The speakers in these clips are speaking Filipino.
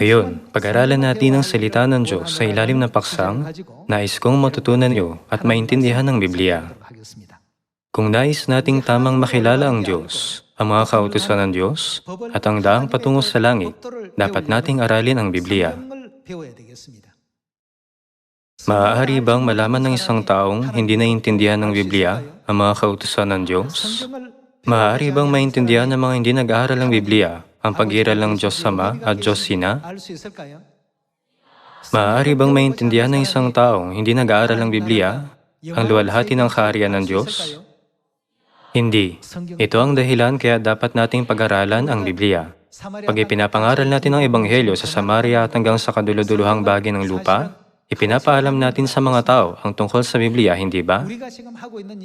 Ngayon, pag-aralan natin ang salita ng Diyos sa ilalim ng paksang, nais kong matutunan niyo at maintindihan ng Biblia. Kung nais nating tamang makilala ang Diyos, ang mga kautusan ng Diyos, at ang daang patungo sa langit, dapat nating aralin ang Biblia. Maaari bang malaman ng isang taong hindi naiintindihan ng Biblia ang mga kautusan ng Diyos? Maaari bang maintindihan ng mga hindi nag-aaral ng Biblia ang pag-iral ng Diyos Ama at Diyos Sina? Maaari bang maintindihan ng isang taong hindi nag-aaral ng Biblia ang luwalhati ng kaharian ng Diyos? Hindi. Ito ang dahilan kaya dapat nating pag-aralan ang Biblia. Pag ipinapangaral natin ang Ebanghelyo sa Samaria at hanggang sa kaduluduluhang bagay ng lupa, Ipinapaalam natin sa mga tao ang tungkol sa Biblia, hindi ba?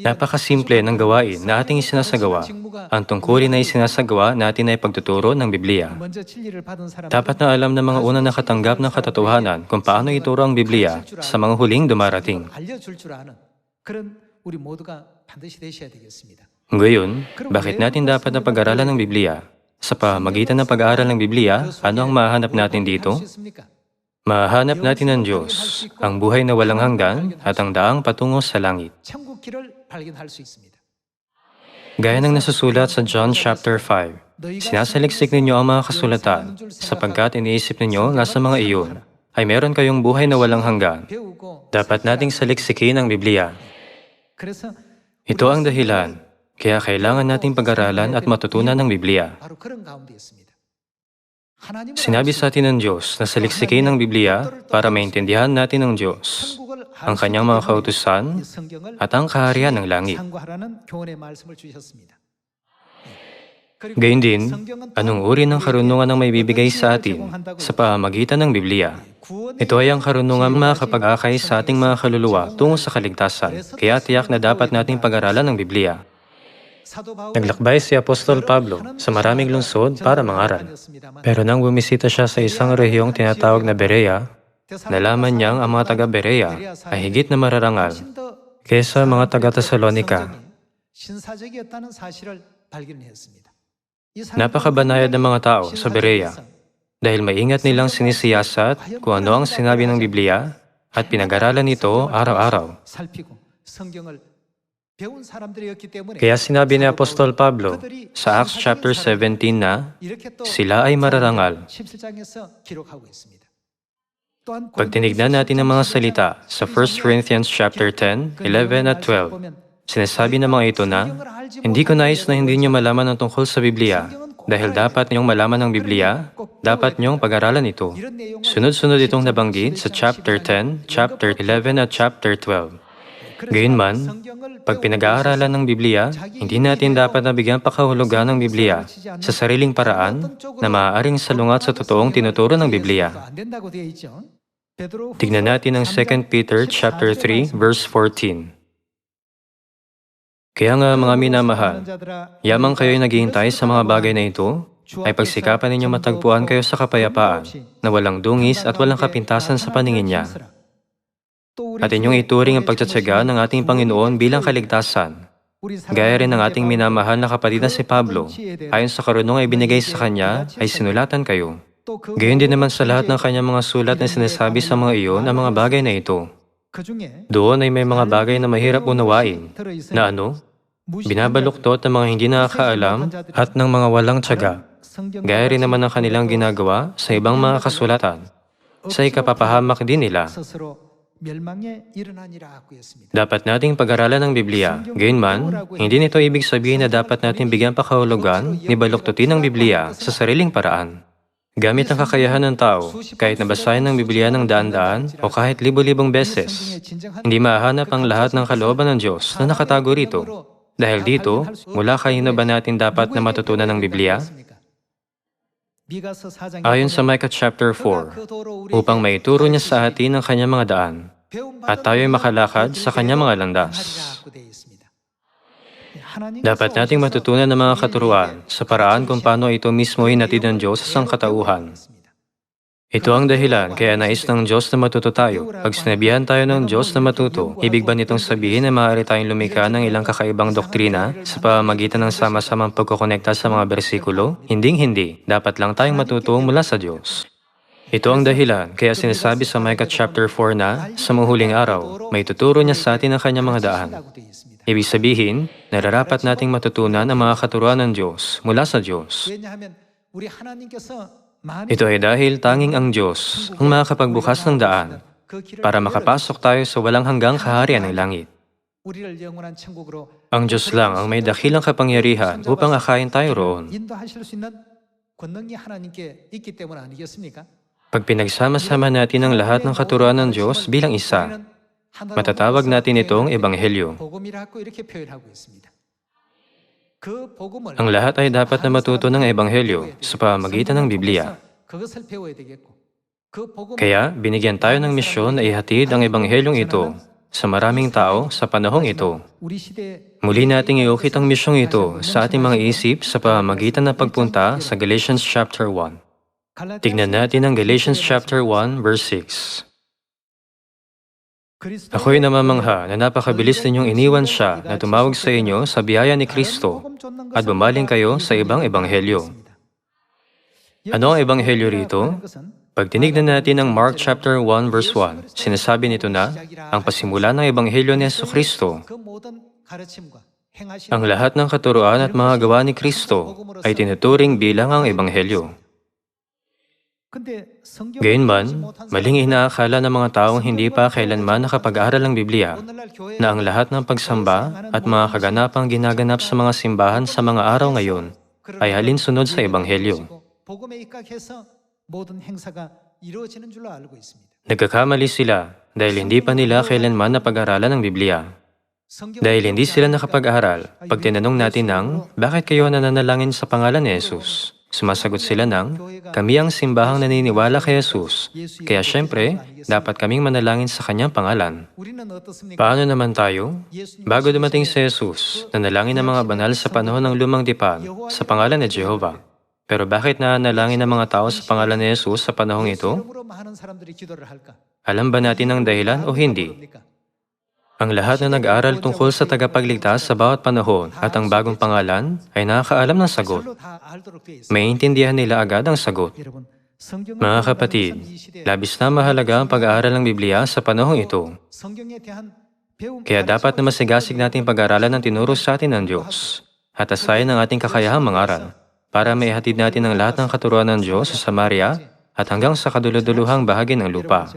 Napakasimple ng gawain na ating isinasagawa. Ang tungkulin na isinasagawa natin ay pagtuturo ng Biblia. Dapat na alam ng mga unang nakatanggap ng katotohanan kung paano ituro ang Biblia sa mga huling dumarating. Ngayon, bakit natin dapat na pag-aralan ng Biblia? Sa pamagitan ng pag-aaral ng Biblia, ano ang mahanap natin dito? Mahanap natin ang Diyos, ang buhay na walang hanggan at ang daang patungo sa langit. Gaya ng nasusulat sa John chapter 5, sinasaliksik ninyo ang mga kasulatan sapagkat iniisip ninyo na sa mga iyon ay meron kayong buhay na walang hanggan. Dapat nating saliksikin ang Biblia. Ito ang dahilan kaya kailangan nating pag-aralan at matutunan ng Biblia. Sinabi sa atin ng Diyos na saliksikin ng Biblia para maintindihan natin ang Diyos, ang kanyang mga kautusan, at ang kaharian ng langit. Gayun din, anong uri ng karunungan ang may bibigay sa atin sa pamagitan ng Biblia? Ito ay ang karunungan makakapag-akay sa ating mga kaluluwa tungo sa kaligtasan, kaya tiyak na dapat nating pag-aralan ng Biblia. Naglakbay si Apostol Pablo sa maraming lungsod para mangaral. Pero nang bumisita siya sa isang rehiyong tinatawag na Berea, nalaman niyang ang mga taga Berea ay higit na mararangal kaysa mga taga Tesalonika. Napakabanayad ng mga tao sa Berea dahil maingat nilang sinisiyasat kung ano ang sinabi ng Biblia at pinag-aralan ito araw-araw. Kaya sinabi ni Apostol Pablo sa Acts chapter 17 na sila ay mararangal. Pag tinignan natin ang mga salita sa 1 Corinthians chapter 10, 11 at 12, sinasabi ng mga ito na, Hindi ko nais na hindi niyo malaman ang tungkol sa Biblia, dahil dapat niyong malaman ang Biblia, dapat niyong pag-aralan ito. Sunod-sunod itong nabanggit sa chapter 10, chapter 11 at chapter 12. Gayunman, pag pinag-aaralan ng Biblia, hindi natin dapat nabigyan pakahulugan ng Biblia sa sariling paraan na maaaring salungat sa totoong tinuturo ng Biblia. Tignan natin ang 2 Peter chapter 3 verse 14. Kaya nga mga minamahal, yamang kayo'y naghihintay sa mga bagay na ito, ay pagsikapan ninyong matagpuan kayo sa kapayapaan na walang dungis at walang kapintasan sa paningin niya. Atin niyong ituring ang pagtsatsaga ng ating Panginoon bilang kaligtasan. Gaya rin ng ating minamahal na kapatid na si Pablo, ayon sa karunong ay binigay sa kanya, ay sinulatan kayo. Gayon din naman sa lahat ng kanyang mga sulat na sinasabi sa mga iyon ang mga bagay na ito. Doon ay may mga bagay na mahirap unawain, na ano? Binabaluktot ng mga hindi nakakaalam at ng mga walang tiyaga. Gaya rin naman ang kanilang ginagawa sa ibang mga kasulatan. Sa ikapapahamak din nila dapat nating pag-aralan ang Biblia. Gayunman, hindi nito ibig sabihin na dapat natin bigyan pakahulugan ni baluktutin ang Biblia sa sariling paraan. Gamit ang kakayahan ng tao, kahit nabasahin ng Biblia ng daan-daan o kahit libo-libong beses, hindi mahanap ang lahat ng kalooban ng Diyos na nakatago rito. Dahil dito, mula kayo na ba natin dapat na matutunan ng Biblia? Ayon sa Micah chapter 4, upang maituro niya sa atin ang kanyang mga daan, at tayo'y makalakad sa kanyang mga landas. Dapat nating matutunan ng mga katuruan sa paraan kung paano ito mismo hinatid ng Diyos sa sangkatauhan. Ito ang dahilan kaya nais ng Diyos na matuto tayo. Pag sinabihan tayo ng Diyos na matuto, ibig ba nitong sabihin na maaari tayong lumika ng ilang kakaibang doktrina sa pamamagitan ng sama-samang pagkukonekta sa mga bersikulo? Hinding-hindi. Dapat lang tayong matuto mula sa Diyos. Ito ang dahilan kaya sinasabi sa Micah chapter 4 na sa mga huling araw, may tuturo niya sa atin ang kanyang mga daan. Ibig sabihin, nararapat nating matutunan ang mga katuruan ng Diyos mula sa Diyos. Ito ay dahil tanging ang Diyos ang makakapagbukas ng daan para makapasok tayo sa walang hanggang kaharian ng langit. Ang Diyos lang ang may dakilang kapangyarihan upang akayin tayo roon. Pag pinagsama-sama natin ang lahat ng katuruan ng Diyos bilang isa, matatawag natin itong Ebanghelyo. Ang lahat ay dapat na matuto ng Ebanghelyo sa pamagitan ng Biblia. Kaya binigyan tayo ng misyon na ihatid ang Ebanghelyong ito sa maraming tao sa panahong ito. Muli nating iukit ang misyong ito sa ating mga isip sa pamagitan ng pagpunta sa Galatians chapter 1. Tignan natin ang Galatians chapter 1 verse 6. Ako'y namamangha na napakabilis ninyong iniwan siya na tumawag sa inyo sa biyaya ni Kristo at bumaling kayo sa ibang ebanghelyo. Ano ang ebanghelyo rito? Pag tinignan natin ang Mark chapter 1 verse 1, sinasabi nito na ang pasimula ng ebanghelyo ni Yesu Kristo. Ang lahat ng katuruan at mga gawa ni Kristo ay tinuturing bilang ang ebanghelyo. Gayunman, maling inaakala ng mga taong hindi pa kailanman nakapag-aral ang Biblia na ang lahat ng pagsamba at mga kaganapang ginaganap sa mga simbahan sa mga araw ngayon ay halinsunod sa Ebanghelyo. Nagkakamali sila dahil hindi pa nila kailanman napag-aralan ang Biblia. Dahil hindi sila nakapag-aral, pag tinanong natin ang, bakit kayo nananalangin sa pangalan ni Jesus? Sumasagot sila ng, kami ang simbahang naniniwala kay Jesus, kaya siyempre, dapat kaming manalangin sa Kanyang pangalan. Paano naman tayo? Bago dumating si Jesus, nanalangin ang mga banal sa panahon ng lumang dipan sa pangalan ni Jehovah. Pero bakit na nanalangin ang mga tao sa pangalan ni Jesus sa panahong ito? Alam ba natin ang dahilan o hindi? Ang lahat na nag-aral tungkol sa tagapagligtas sa bawat panahon at ang bagong pangalan ay nakakaalam ng sagot. Maintindihan nila agad ang sagot. Mga kapatid, labis na mahalaga ang pag-aaral ng Biblia sa panahong ito. Kaya dapat na masigasig natin pag-aralan ng tinuro sa atin ng Diyos at asayin ang ating kakayahang mangaral para maihatid natin ang lahat ng katuruan ng Diyos sa Samaria at hanggang sa kaduluduluhang bahagi ng lupa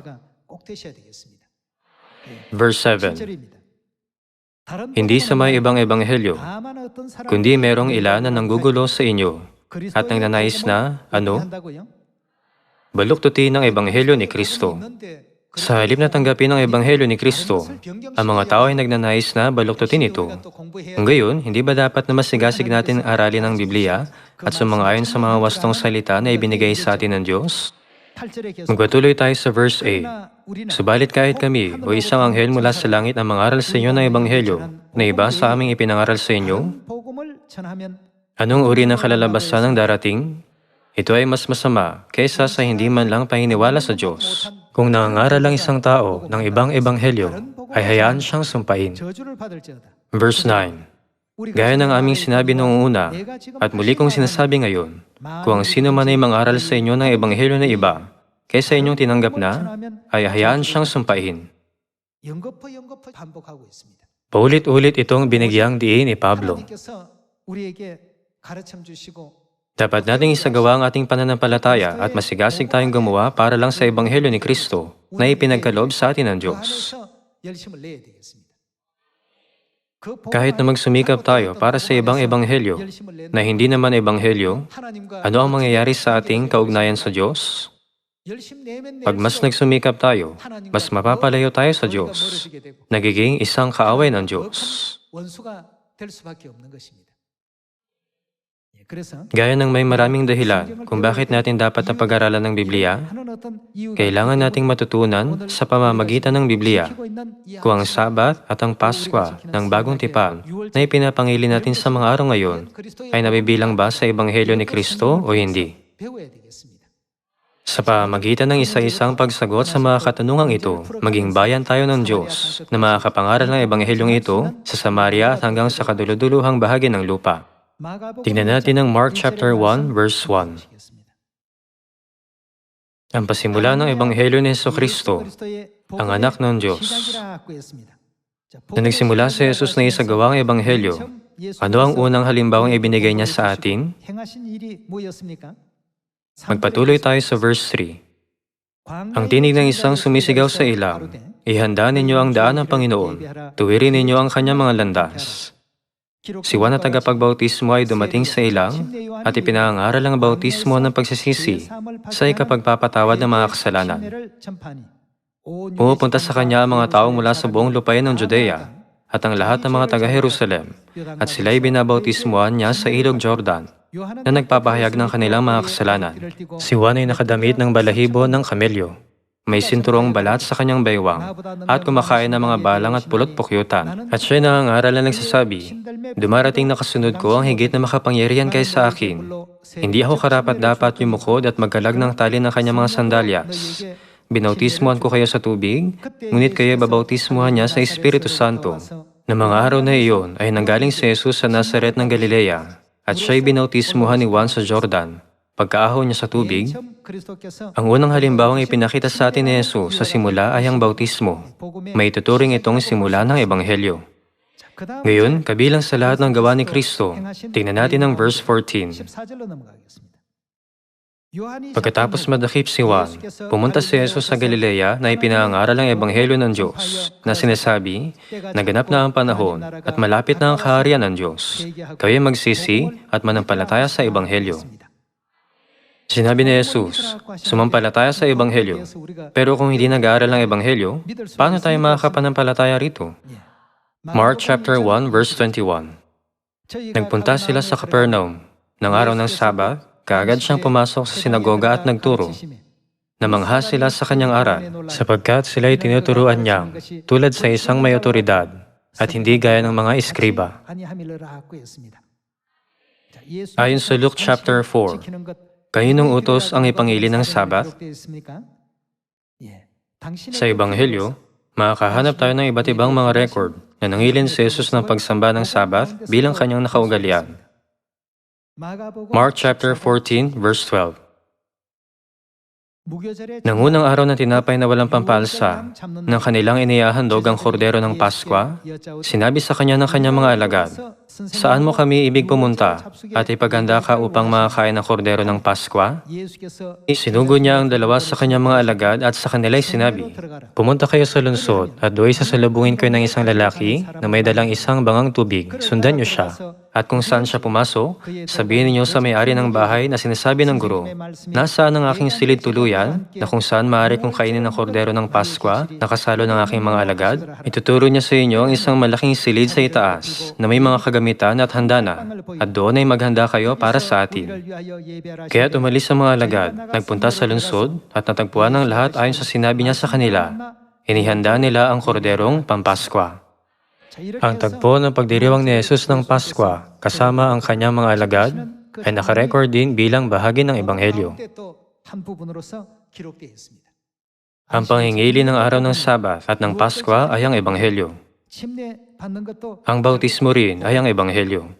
verse 7. Hindi sa may ibang ebanghelyo, kundi merong ilan na nanggugulo sa inyo at nangnanais na, ano? Baluktutin ang ebanghelyo ni Kristo. Sa halip na tanggapin ang ebanghelyo ni Kristo, ang mga tao ay nagnanais na baluktutin ito. Ngayon, hindi ba dapat na masigasig natin aralin ang Biblia at sumangayon sa mga wastong salita na ibinigay sa atin ng Diyos? Magpatuloy tayo sa verse A. Subalit kahit kami o isang anghel mula sa langit ang mangaral sa inyo ng ebanghelyo na iba sa aming ipinangaral sa inyo, anong uri ng kalalabasan ang darating? Ito ay mas masama kaysa sa hindi man lang pahiniwala sa Diyos. Kung nangangaral lang isang tao ng ibang ebanghelyo, ay hayaan siyang sumpain. Verse 9 Gaya ng aming sinabi noong una, at muli kong sinasabi ngayon, kung ang sino man ay mangaral sa inyo ng ebanghelyo na iba, kaysa inyong tinanggap na, ay hayaan siyang sumpahin. Paulit-ulit itong binigyang diin ni Pablo. Dapat nating isagawa ang ating pananampalataya at masigasig tayong gumawa para lang sa ebanghelyo ni Kristo na ipinagkalob sa atin ng Diyos. Kahit na magsumikap tayo para sa ibang ebanghelyo na hindi naman ebanghelyo, ano ang mangyayari sa ating kaugnayan sa Diyos? Pag mas nagsumikap tayo, mas mapapalayo tayo sa Diyos. Nagiging isang kaaway ng Diyos. Gaya ng may maraming dahilan kung bakit natin dapat na pag-aralan ng Biblia, kailangan nating matutunan sa pamamagitan ng Biblia kung ang Sabat at ang Paskwa ng Bagong Tipan na ipinapangili natin sa mga araw ngayon ay nabibilang ba sa Ebanghelyo ni Kristo o hindi. Sa pamagitan ng isa-isang pagsagot sa mga katanungang ito, maging bayan tayo ng Diyos na makakapangaral ng Ebanghelyong ito sa Samaria at hanggang sa kaduluduluhang bahagi ng lupa. Tingnan natin ang Mark chapter 1 verse 1. Ang pasimula ng Ebanghelyo ni Heso Kristo, ang anak ng Diyos. Na nagsimula si Jesus na isagawa ang Ebanghelyo, ano ang unang halimbawang ibinigay niya sa atin? Magpatuloy tayo sa verse 3. Ang tinig ng isang sumisigaw sa ilang, ihanda ninyo ang daan ng Panginoon, tuwirin ninyo ang kanyang mga landas. Si Juan na tagapagbautismo ay dumating sa ilang at ipinangaral ang bautismo ng pagsisisi sa ikapagpapatawad ng mga kasalanan. Pumupunta sa kanya ang mga tao mula sa buong lupain ng Judea at ang lahat ng mga taga-Jerusalem at sila'y binabautismuhan niya sa ilog Jordan na nagpapahayag ng kanilang mga kasalanan. Si Juan ay nakadamit ng balahibo ng kamelyo. May sinturong balat sa kanyang baywang at kumakain ng mga balang at pulot pukyutan. At siya nangangaral na nagsasabi, Dumarating na kasunod ko ang higit na makapangyarihan kaysa akin. Hindi ako karapat dapat yumukod at magkalag ng tali ng kanyang mga sandalyas. Binautismuhan ko kayo sa tubig, ngunit kayo babautismuhan niya sa Espiritu Santo. Na mga araw na iyon ay nanggaling si Jesus sa Nazaret ng Galilea at siya'y binautismuhan ni Juan sa Jordan. Pagkaahon niya sa tubig, ang unang halimbawang ipinakita sa atin ni Jesus sa simula ay ang bautismo. May tuturing itong simula ng Ebanghelyo. Ngayon, kabilang sa lahat ng gawa ni Kristo, tingnan natin ang verse 14. Pagkatapos madakip si Juan, pumunta si Jesus sa Galilea na ipinangaral ang Ebanghelyo ng Diyos na sinasabi, naganap na ang panahon at malapit na ang kaharian ng Diyos. Kayo magsisi at manampalataya sa Ebanghelyo. Sinabi ni Jesus, sumampalataya sa Ebanghelyo. Pero kung hindi nag-aaral ng Ebanghelyo, paano tayo makakapanampalataya rito? Mark chapter 1 verse 21 Nagpunta sila sa Capernaum. Nang araw ng Sabat, kaagad siyang pumasok sa sinagoga at nagturo. Namangha sila sa kanyang aral, sapagkat sila'y tinuturuan niyang tulad sa isang may otoridad at hindi gaya ng mga iskriba. Ayon sa Luke chapter 4, Kaninong utos ang ipangili ng Sabat? Sa Ebanghelyo, makakahanap tayo ng iba't ibang mga record na nangilin si Jesus ng pagsamba ng Sabat bilang kanyang nakaugalian. Mark chapter 14, verse 12. Nang araw ng tinapay na walang pampalsa, ng kanilang inihahandog ang kordero ng Paskwa, sinabi sa kanya ng kanyang mga alagad, Saan mo kami ibig pumunta at ipaganda ka upang makakain ng kordero ng Paskwa? Sinugo niya ang dalawa sa kanyang mga alagad at sa kanila'y sinabi, Pumunta kayo sa lungsod at do'y sasalubungin kayo ng isang lalaki na may dalang isang bangang tubig. Sundan niyo siya. At kung saan siya pumasok, sabihin ninyo sa may-ari ng bahay na sinasabi ng guro, Nasaan ang aking silid tuluyan na kung saan maaari kong kainin ng kordero ng Paskwa na kasalo ng aking mga alagad? Ituturo niya sa inyo ang isang malaking silid sa itaas na may mga kagamitan at handa na, at doon ay maghanda kayo para sa atin. Kaya umalis ang mga alagad, nagpunta sa lungsod at natagpuan ng lahat ayon sa sinabi niya sa kanila. Inihanda nila ang korderong pampaskwa. Ang tagpo ng pagdiriwang ni Jesus ng Paskwa kasama ang kanyang mga alagad ay nakarecord din bilang bahagi ng Ebanghelyo. Ang pangingili ng araw ng Sabat at ng Paskwa ay ang Ebanghelyo. Ang bautismo rin ay ang Ebanghelyo.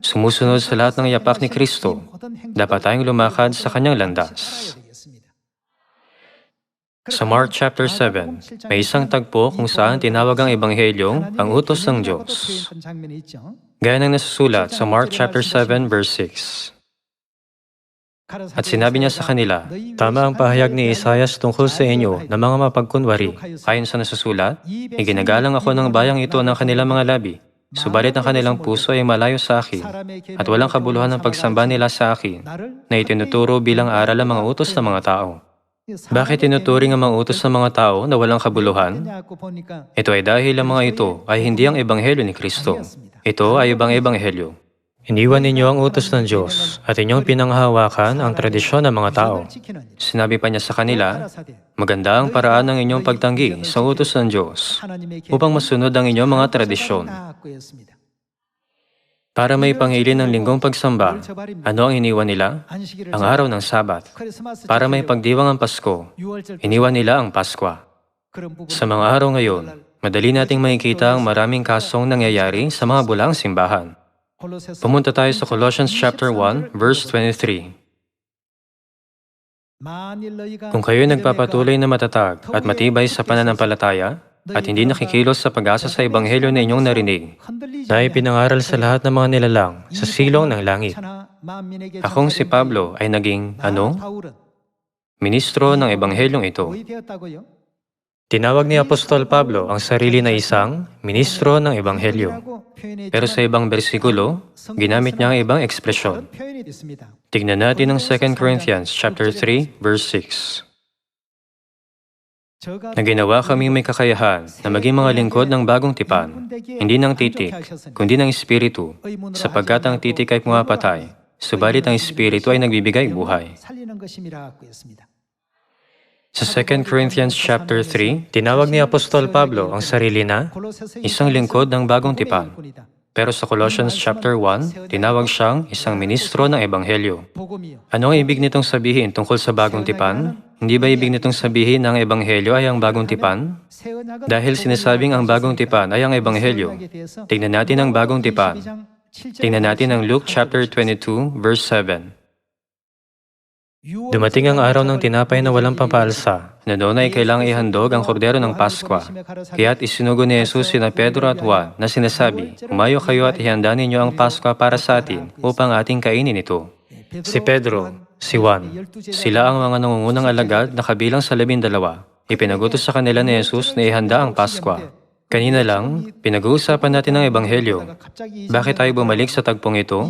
Sumusunod sa lahat ng yapak ni Kristo, dapat tayong lumakad sa kanyang landas. Sa Mark chapter 7, may isang tagpo kung saan tinawag ang Ebanghelyo ang utos ng Diyos. Gaya ng nasusulat sa Mark chapter 7 verse 6. At sinabi niya sa kanila, Tama ang pahayag ni Isayas tungkol sa inyo na mga mapagkunwari. Ayon sa nasusulat, iginagalang ako ng bayang ito ng kanilang mga labi. Subalit ang kanilang puso ay malayo sa akin at walang kabuluhan ng pagsamba nila sa akin na itinuturo bilang aral ang mga utos ng mga tao. Bakit tinuturing ang mga utos ng mga tao na walang kabuluhan? Ito ay dahil ang mga ito ay hindi ang ebanghelyo ni Kristo. Ito ay ibang ebanghelyo. Iniwan ninyo ang utos ng Diyos at inyong pinanghahawakan ang tradisyon ng mga tao. Sinabi pa niya sa kanila, maganda ang paraan ng inyong pagtanggi sa utos ng Diyos upang masunod ang inyong mga tradisyon. Para may pangili ng linggong pagsamba, ano ang iniwan nila? Ang araw ng Sabat. Para may pagdiwang ang Pasko, iniwan nila ang Paskwa. Sa mga araw ngayon, madali nating makikita ang maraming kasong nangyayari sa mga bulang simbahan. Pumunta tayo sa Colossians chapter 1, verse 23. Kung kayo'y nagpapatuloy na matatag at matibay sa pananampalataya at hindi nakikilos sa pag-asa sa ebanghelyo na inyong narinig, na ipinangaral sa lahat ng mga nilalang sa silong ng langit. Akong si Pablo ay naging, ano? Ministro ng ebanghelyong ito. Tinawag ni Apostol Pablo ang sarili na isang ministro ng ebanghelyo. Pero sa ibang bersikulo, ginamit niya ang ibang ekspresyon. Tignan natin ang 2 Corinthians chapter 3 verse 6. Na ginawa kami may kakayahan na maging mga lingkod ng bagong tipan, hindi ng titik, kundi ng espiritu, sapagkat ang titik ay pumapatay, subalit ang espiritu ay nagbibigay buhay. Sa 2 Corinthians chapter 3, tinawag ni Apostol Pablo ang sarili na isang lingkod ng bagong tipan. Pero sa Colossians chapter 1, tinawag siyang isang ministro ng ebanghelyo. Ano ang ibig nitong sabihin tungkol sa bagong tipan? Hindi ba ibig nitong sabihin ang ebanghelyo ay ang bagong tipan? Dahil sinasabing ang bagong tipan ay ang ebanghelyo. Tingnan natin ang bagong tipan. Tingnan natin ang Luke chapter 22 verse 7. Dumating ang araw ng tinapay na walang pampalsa, na doon ay kailangang ihandog ang kordero ng Paskwa. Kaya't isinugo ni Jesus sina Pedro at Juan na sinasabi, Umayo kayo at ihanda ninyo ang Paskwa para sa atin upang ating kainin ito. Si Pedro, si Juan, sila ang mga nangungunang alagad na kabilang sa labindalawa. Ipinagutos sa kanila ni Jesus na ihanda ang Paskwa. Kanina lang, pinag-uusapan natin ang Ebanghelyo. Bakit tayo bumalik sa tagpong ito?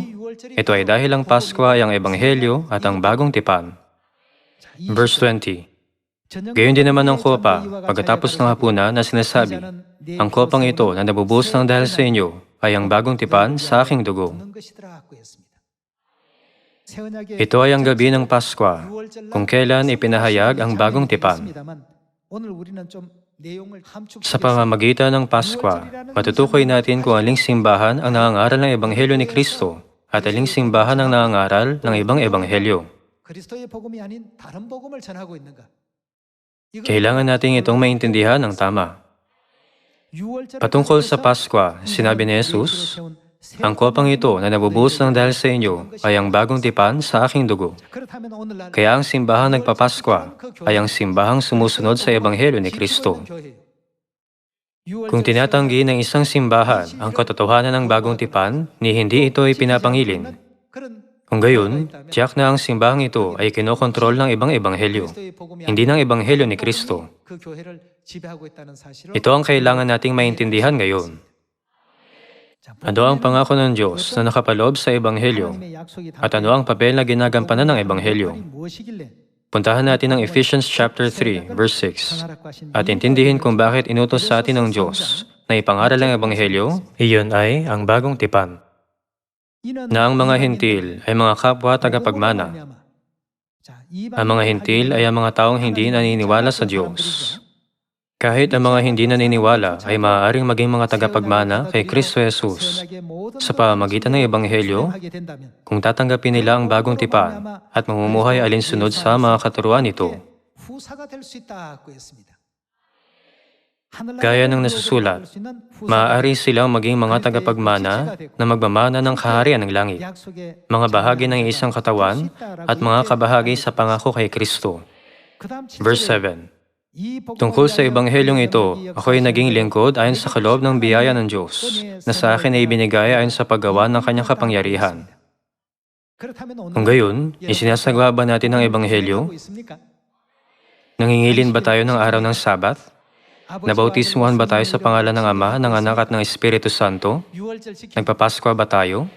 Ito ay dahil ang Paskwa ay ang Ebanghelyo at ang bagong tipan. Verse 20. Gayon din naman ang kopa, pagkatapos ng hapunan na sinasabi, Ang kopang ito na nabubuhos ng dahil sa inyo ay ang bagong tipan sa aking dugo. Ito ay ang gabi ng Paskwa, kung kailan ipinahayag ang bagong tipan. Sa pamamagitan ng Paskwa, matutukoy natin kung aling simbahan ang nangangaral ng Ebanghelyo ni Kristo at aling simbahan ang nangangaral ng ibang Ebanghelyo. Kailangan natin itong maintindihan ng tama. Patungkol sa Paskwa, sinabi ni Jesus, Ang kopang ito na nabubuhos ng dahil sa inyo ay ang bagong tipan sa aking dugo. Kaya ang simbahang nagpapaskwa ay ang simbahang sumusunod sa Ebanghelyo ni Kristo. Kung tinatanggi ng isang simbahan ang katotohanan ng bagong tipan, ni hindi ito ay pinapangilin. Kung gayon, tiyak na ang simbahang ito ay kinokontrol ng ibang ebanghelyo, hindi ng ebanghelyo ni Kristo. Ito ang kailangan nating maintindihan ngayon. Ano ang pangako ng Diyos na nakapaloob sa ebanghelyo at ano ang papel na ginagampanan ng ebanghelyo? Puntahan natin ang Ephesians chapter 3, verse 6, at intindihin kung bakit inutos sa atin ng Diyos na ipangaral ang ebanghelyo, iyon ay ang bagong tipan na ang mga hintil ay mga kapwa tagapagmana. Ang mga hintil ay ang mga taong hindi naniniwala sa Diyos. Kahit ang mga hindi naniniwala ay maaaring maging mga tagapagmana kay Kristo Jesus sa pamamagitan ng Ebanghelyo kung tatanggapin nila ang bagong tipan at mamumuhay alinsunod sa mga katuruan nito. Gaya ng nasusulat, maaari silang maging mga tagapagmana na magmamana ng kaharian ng langit, mga bahagi ng isang katawan at mga kabahagi sa pangako kay Kristo. Verse 7. Tungkol sa ebanghelyong ito, ako ay naging lingkod ayon sa kaloob ng biyaya ng Diyos, na sa akin ay binigay ayon sa paggawa ng kanyang kapangyarihan. Kung gayon, isinasagawa ba natin ang ebanghelyo? Nangingilin ba tayo ng araw ng Sabat? Nabautismuhan ba tayo sa pangalan ng Ama, ng Anak at ng Espiritu Santo? Nagpapaskwa ba tayo?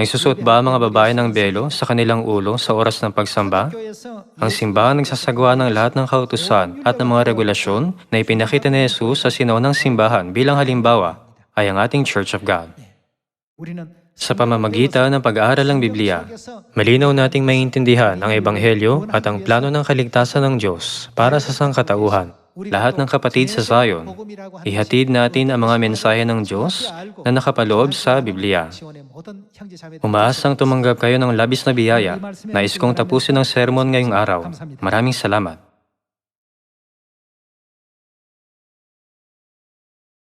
Nagsusuot ba mga babae ng belo sa kanilang ulo sa oras ng pagsamba? Ang simbahan nagsasagawa ng lahat ng kautusan at ng mga regulasyon na ipinakita ni Jesus sa sinaunang simbahan bilang halimbawa ay ang ating Church of God. Sa pamamagitan ng pag-aaral ng Biblia, malinaw nating maintindihan ang Ebanghelyo at ang plano ng kaligtasan ng Diyos para sa sangkatauhan. Lahat ng kapatid sa Zion, ihatid natin ang mga mensahe ng Diyos na nakapaloob sa Biblia. Umaasang tumanggap kayo ng labis na biyaya. Nais kong tapusin ang sermon ngayong araw. Maraming salamat.